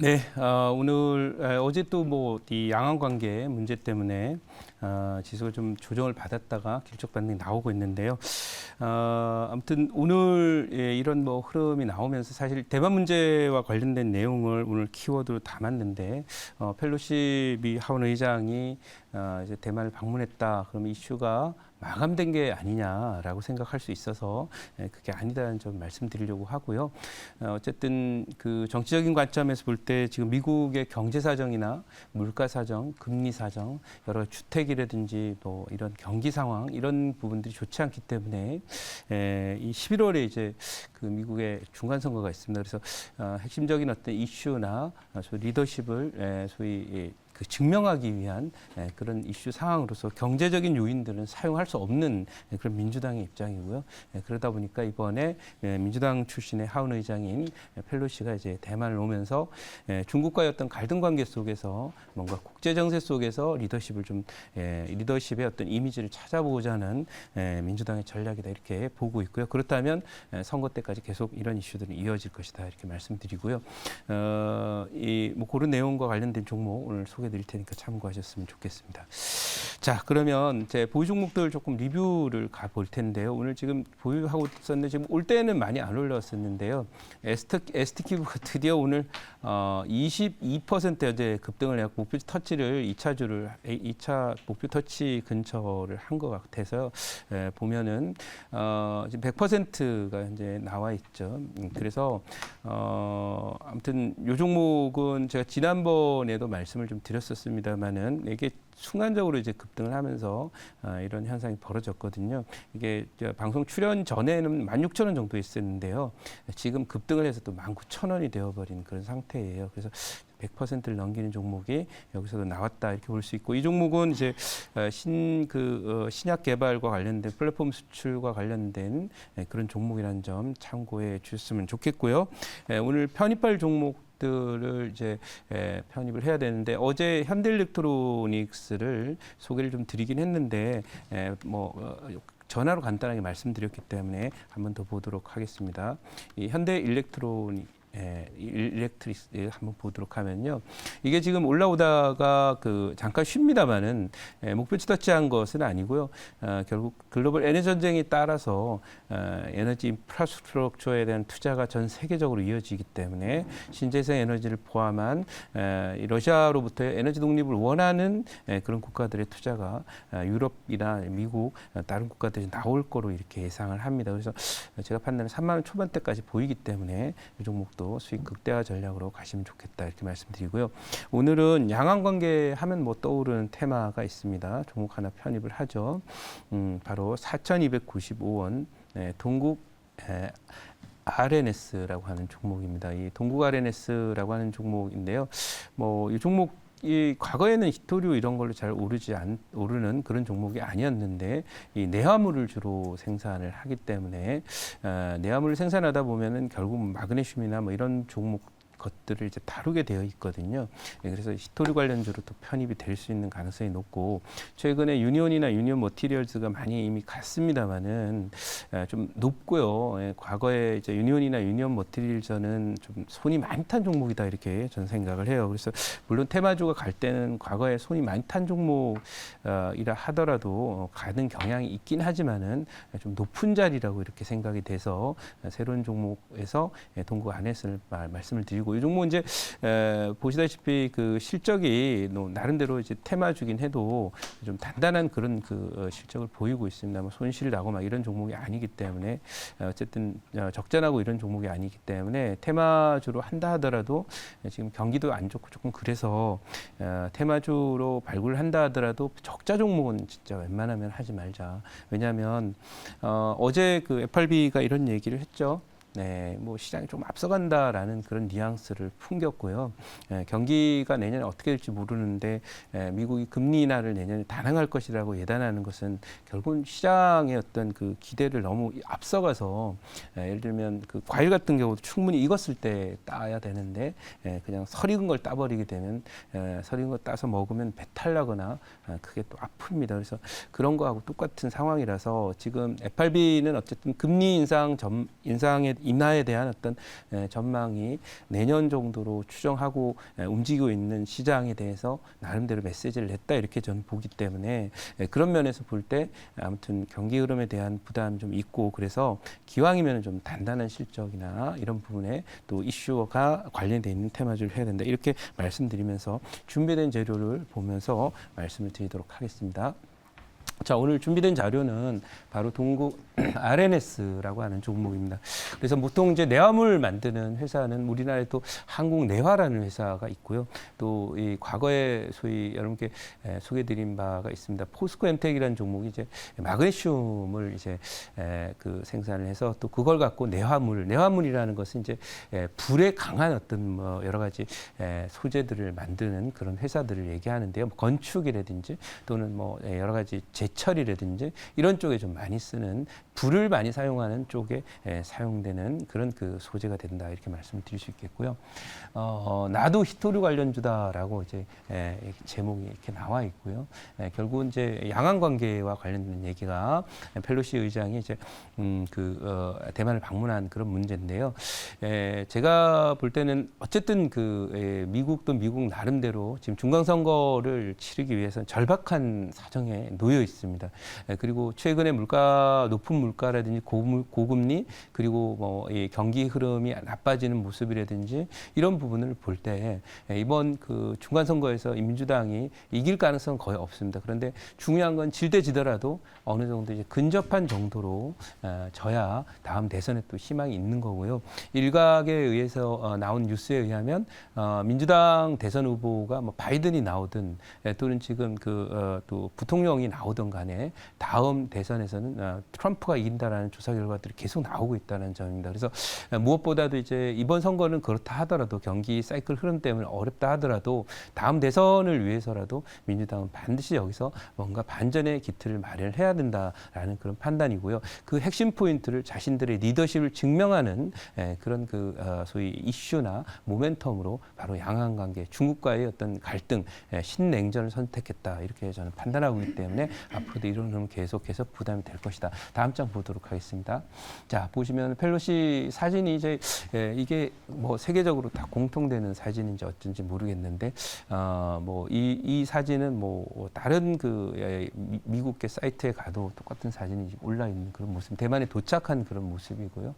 네, 어, 오늘 에, 어제 또 뭐 이 양안 관계 문제 때문에 어, 지수가 좀 조정을 받았다가 길적 반등이 나오고 있는데요. 어, 아무튼 오늘 예, 이런 뭐 흐름이 나오면서 사실 대만 문제와 관련된 내용을 오늘 키워드로 담았는데 어, 펠로시 미 하원 의장이 어, 이제 대만을 방문했다. 그럼 이슈가 마감된 게 아니냐라고 생각할 수 있어서 예, 그게 아니다는 점 말씀드리려고 하고요. 어, 어쨌든 그 정치적인 관점에서 볼 때 지금 미국의 경제 사정이나 물가 사정, 금리 사정, 여러 주택 이라든지 뭐 이런 경기 상황 이런 부분들이 좋지 않기 때문에 에, 이 11월에 이제 그 미국의 중간 선거가 있습니다. 그래서 어, 핵심적인 어떤 이슈나 어, 소위 리더십을 에, 소위 이, 그 증명하기 위한 에, 그런 이슈 상황으로서 경제적인 요인들은 사용할 수 없는 에, 그런 민주당의 입장이고요. 에, 그러다 보니까 이번에 에, 민주당 출신의 하원 의장인 에, 펠로시가 이제 대만을 오면서 에, 중국과의 어떤 갈등 관계 속에서 뭔가 국제 정세 속에서 리더십을 좀 에, 리더십의 어떤 이미지를 찾아보고자 하는 에, 민주당의 전략이다 이렇게 보고 있고요. 그렇다면 에, 선거 때까지 계속 이런 이슈들은 이어질 것이다 이렇게 말씀드리고요. 어, 이뭐 그런 내용과 관련된 종목 오늘 소개 드릴 테니까 참고하셨으면 좋겠습니다. 자 그러면 제 보유 종목들 조금 리뷰를 가볼 텐데요. 오늘 지금 보유하고 있었는데 지금 올 때는 많이 안 올랐었는데요. 에스트 에스티큐브가 드디어 오늘 어, 22% 어제 급등을 해서 목표 터치를 2차주를 2차 목표 터치 근처를 한 것 같아서 에, 보면은 어, 지금 100%가 이제 나와 있죠. 음, 그래서 어, 아무튼 요 종목은 제가 지난번에도 말씀을 좀 드렸었습니다만은 이게 순간적으로 이제 급등을 하면서 아, 이런 현상이 벌어졌거든요. 이게 저 방송 출연 전에는 16,000원 정도 있었는데요. 지금 급등을 해서 또 19,000원이 되어버린 그런 상태예요. 그래서 100%를 넘기는 종목이 여기서도 나왔다 이렇게 볼 수 있고 이 종목은 이제 신그 어, 신약 개발과 관련된 플랫폼 수출과 관련된 예, 그런 종목이라는 점 참고해 주셨으면 좋겠고요. 예, 오늘 편입할 종목 들을 이제 에, 편입을 해야 되는데 어제 현대일렉트로닉스를 소개를 좀 드리긴 했는데 에, 뭐 어, 전화로 간단하게 말씀드렸기 때문에 한번 더 보도록 하겠습니다. 이 현대일렉트로닉 예, 일렉트리스 예, 한번 보도록 하면요. 이게 지금 올라오다가 그 잠깐 쉽니다만은 예, 목표치 터치한 것은 아니고요. 어, 결국 글로벌 에너지 전쟁에 따라서 어, 에너지 인프라스트럭처에 대한 투자가 전 세계적으로 이어지기 때문에 신재생 에너지를 포함한 에, 이 러시아로부터의 에너지 독립을 원하는 에, 그런 국가들의 투자가 어, 유럽이나 미국 어, 다른 국가들이 나올 거로 이렇게 예상을 합니다. 그래서 제가 판단은 3만 원 초반대까지 보이기 때문에 이 종목도 수익 극대화 전략으로 가시면 좋겠다 이렇게 말씀드리고요. 오늘은 양안 관계 하면 뭐 떠오르는 테마가 있습니다. 종목 하나 편입을 하죠. 음, 바로 4,295원 네, 동국 에, RNS라고 하는 종목입니다. 이 동국 RNS라고 하는 종목인데요. 뭐 이 종목 이 과거에는 히토류 이런 걸로 잘 오르지 않 오르는 그런 종목이 아니었는데 이 내화물을 주로 생산을 하기 때문에 어, 내화물을 생산하다 보면은 결국 마그네슘이나 뭐 이런 종목 것들을 이제 다루게 되어 있거든요. 예, 그래서 히토리 관련주로 또 편입이 될 수 있는 가능성이 높고 최근에 유니온이나 유니온 머티리얼즈가 많이 이미 갔습니다만은 에, 좀 높고요. 예, 과거에 이제 유니온이나 유니온 머티리얼즈는 좀 손이 많이 탄 종목이다 이렇게 저는 생각을 해요. 그래서 물론 테마주가 갈 때는 과거에 손이 많이 탄 종목이라 하더라도 어, 가는 경향이 있긴 하지만은 좀 높은 자리라고 이렇게 생각이 돼서 새로운 종목에서 예, 동구 안에서 말, 말씀을 드리고 이 종목 이제 에, 보시다시피 그 실적이 뭐 나름대로 이제 테마주긴 해도 좀 단단한 그런 그 어, 실적을 보이고 있습니다. 뭐 손실 나고 막 이런 종목이 아니기 때문에 어, 어쨌든 어, 적자나고 이런 종목이 아니기 때문에 테마주로 한다 하더라도 지금 경기도 안 좋고 조금 그래서 어, 테마주로 발굴을 한다 하더라도 적자 종목은 진짜 웬만하면 하지 말자. 왜냐하면 어, 어제 그 FRB가 이런 얘기를 했죠. 네, 뭐 시장이 좀 앞서간다라는 그런 뉘앙스를 풍겼고요. 예, 경기가 내년에 어떻게 될지 모르는데 예, 미국이 금리 인하를 내년에 단행할 것이라고 예단하는 것은 결국은 시장의 어떤 그 기대를 너무 앞서가서 예, 예를 들면 그 과일 같은 경우도 충분히 익었을 때 따야 되는데 예, 그냥 설익은 걸 따버리게 되면 예, 설익은 걸 따서 먹으면 배탈 나거나 아, 그게 또 아픕니다. 그래서 그런 거하고 똑같은 상황이라서 지금 FRB는 어쨌든 금리 인상 점 인상에 인하에 대한 어떤 에, 전망이 내년 정도로 추정하고 에, 움직이고 있는 시장에 대해서 나름대로 메시지를 냈다 이렇게 저는 보기 때문에 에, 그런 면에서 볼 때 아무튼 경기 흐름에 대한 부담이 좀 있고 그래서 기왕이면 좀 단단한 실적이나 이런 부분에 또 이슈가 관련돼 있는 테마주를 해야 된다 이렇게 말씀드리면서 준비된 재료를 보면서 말씀을 드리도록 하겠습니다. 자, 오늘 준비된 자료는 바로 동국 RNS라고 하는 종목입니다. 그래서 보통 이제 내화물 만드는 회사는 우리나라에 또 한국 내화라는 회사가 있고요. 또 이 과거에 소위 여러분께 에, 소개드린 바가 있습니다. 포스코 엠텍이라는 종목이 이제 마그네슘을 이제 에, 그 생산을 해서 또 그걸 갖고 내화물, 내화물이라는 것은 이제 에, 불에 강한 어떤 뭐 여러 가지 에, 소재들을 만드는 그런 회사들을 얘기하는데요. 뭐 건축이라든지 또는 뭐 에, 여러 가지 제철이라든지 이런 쪽에 좀 많이 쓰는 불을 많이 사용하는 쪽에 에, 사용되는 그런 그 소재가 된다 이렇게 말씀드릴 수 있겠고요. 어, 나도 히토류 관련주다라고 이제 제목이 이렇게 나와 있고요. 에, 결국은 이제 양안 관계와 관련된 얘기가 펠로시 의장이 이제 음, 그 어, 대만을 방문한 그런 문제인데요. 에, 제가 볼 때는 어쨌든 그 에, 미국도 미국 나름대로 지금 중간 선거를 치르기 위해서 절박한 사정에 놓여 있습니다. 에, 그리고 최근에 물가 높은 물가라든지 고금리 그리고 뭐이 경기 흐름이 나빠지는 모습이라든지 이런 부분을 볼 때 이번 그 중간 선거에서 민주당이 이길 가능성은 거의 없습니다. 그런데 중요한 건 질대지더라도 어느 정도 이제 근접한 정도로 어, 져야 다음 대선에 또 희망이 있는 거고요. 일각에 의해서 어, 나온 뉴스에 의하면 어, 민주당 대선 후보가 뭐 바이든이 나오든 예, 또는 지금 그 어, 또 부통령이 나오든 간에 다음 대선에서는 어, 트럼프가 이긴다라는 조사 결과들이 계속 나오고 있다는 점입니다. 그래서 어, 무엇보다도 이제 이번 선거는 그렇다 하더라도 경기 사이클 흐름 때문에 어렵다 하더라도 다음 대선을 위해서라도 민주당은 반드시 여기서 뭔가 반전의 기틀을 마련해야 된다라는 그런 판단이고요. 그 핵심 포인트를 자신들의 리더십을 증명하는 에, 그런 그 어, 소위 이슈나 모멘텀으로 바로 양안 관계, 중국과의 어떤 갈등, 에, 신냉전을 선택했다 이렇게 저는 판단하고 있기 때문에 앞으로도 이런 흐름 계속해서 부담이 될 것이다. 다음 장 보도록 하겠습니다. 자 보시면 펠로시 사진이 이제 에, 이게 뭐 세계적으로 다 공통되는 사진인지 어쩐지 모르겠는데 어 뭐이 이 사진은 뭐 다른 그 에, 미- 미국계 사이트에 가도 똑같은 사진이 올라 있는 그런 모습. 대만에 도착한 그런 모습이고요.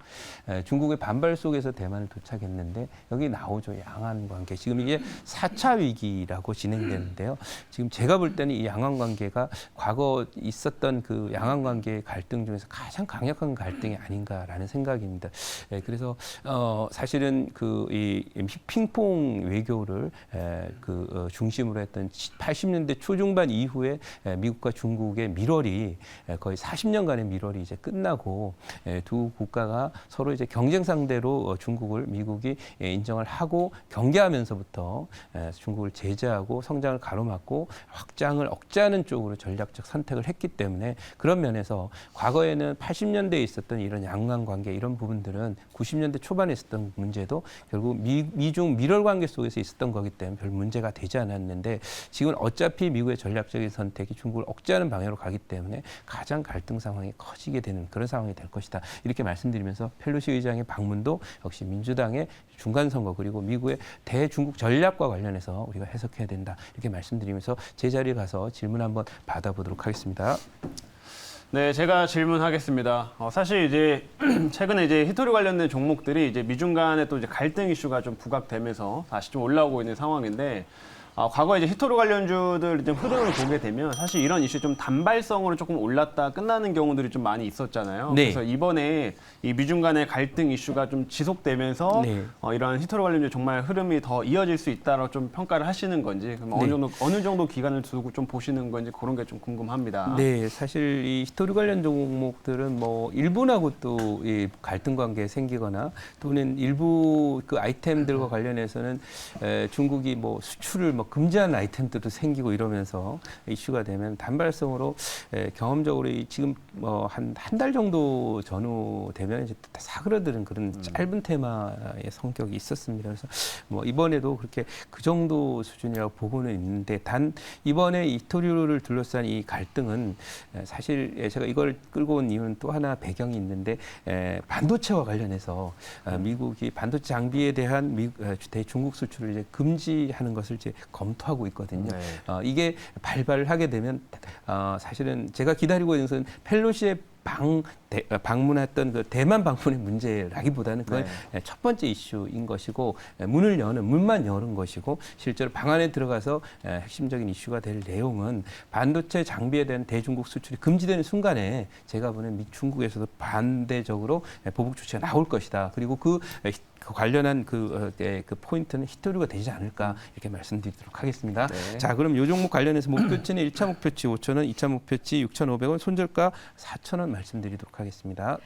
에, 중국의 반발 속에서 대만을 도착했는데 여기 나오죠 양안 관계. 지금 이게 4차 위기라고 진행되는데요. 지금 제가 볼 때는 이 양안 관계가 과거 있었던 그 양안 관계의 갈등 중에서 가장 강력한 갈등이 아닌가라는 생각입니다. 예, 그래서 어, 사실은 그 이 핑퐁 외교를 에, 그 어, 중심으로 했던 80년대 초중반 이후에 에, 미국과 중국의 밀월이 에, 거의 40년간의 밀월이 이제 끝나고 에, 두 국가가 서로 이제 경쟁 상대로 어, 중국을 미국이 예, 인정을 하고 경계하면서부터 에, 중국을 제재하고 성장을 가로막고 확장을 억제하는 쪽으로 전략적 선택을 했기 때문에 그런 면에서 과거에는 80년대에 있었던 이런 양강 관계 이런 부분들은 90년대 초반에 있었던 문제도 결국 미, 미중 밀월 관계 속에서 있었던 거기 때문에 별 문제가 되지 않았는데 지금 어차피 미국의 전략적인 선택이 중국을 억제하는 방향으로 가기 때문에 가장 갈등 상황이 커지게 되는 그런 상황이 될 것이다. 이렇게 말씀드리면서 펠로시 의장의 방문도 역시 민주당의 중간 선거 그리고 미국의 대중국 전략과 관련해서 우리가 해석해야 된다. 이렇게 말씀드리면서 제 자리에 가서 질문 한번 받아보도록 하겠습니다. 네, 제가 질문하겠습니다. 어, 사실 이제 최근에 이제 히토리 관련된 종목들이 이제 미중 간의 또 이제 갈등 이슈가 좀 부각되면서 다시 좀 올라오고 있는 상황인데 어, 과거 이제 히토리 관련주들 좀 흐름을 보게 되면 사실 이런 이슈 좀 단발성으로 조금 올랐다 끝나는 경우들이 좀 많이 있었잖아요. 네. 그래서 이번에 이 미중 간의 갈등 이슈가 좀 지속되면서 네. 어, 이러한 히토리 관련주 정말 흐름이 더 이어질 수 있다라고 좀 평가를 하시는 건지 그럼 어느 네. 정도 어느 정도 기간을 두고 좀 보시는 건지 그런 게 좀 궁금합니다. 네, 사실 이 히토리 관련 종목들은 뭐 일본하고 또 이 갈등 관계 생기거나 또는 일부 그 아이템들과 관련해서는 에, 중국이 뭐 수출을 뭐 금지한 아이템들도 생기고 이러면서 이슈가 되면 단발성으로 에, 경험적으로 이 지금 뭐 한 한 달 정도 전후 되면 이제 다 사그러드는 그런 짧은 테마의 성격이 있었습니다. 그래서 뭐 이번에도 그렇게 그 정도 수준이라고 보고는 있는데 단 이번에 이토류를 둘러싼 이 갈등은 에, 사실 예, 제가 이걸 끌고 온 이유는 또 하나 배경이 있는데 에, 반도체와 관련해서 어, 미국이 반도체 장비에 대한 미, 어, 대중국 수출을 이제 금지하는 것을 이제 검토하고 있거든요. 네. 어, 이게 발발을 하게 되면 어, 사실은 제가 기다리고 있는 것은 펠로시의 방, 대, 어, 방문했던 그 대만 방문의 문제라기보다는 그건 네. 첫 번째 이슈인 것이고 에, 문을 여는 문만 여는 것이고 실제로 방 안에 들어가서 에, 핵심적인 이슈가 될 내용은 반도체 장비에 대한 대중국 수출이 금지되는 순간에 제가 보는 미 중국에서도 반대적으로 에, 보복 조치가 나올 것이다. 그리고 그, 에, 그 관련한 그, 어, 에, 그 포인트는 히토류가 되지 않을까 이렇게 말씀드리도록 하겠습니다. 네. 자, 그럼 요 종목 관련해서 목표치는 1차 목표치 5천 원, 2차 목표치 6,500원, 손절가 4천 원 말씀드리도록 하겠습니다.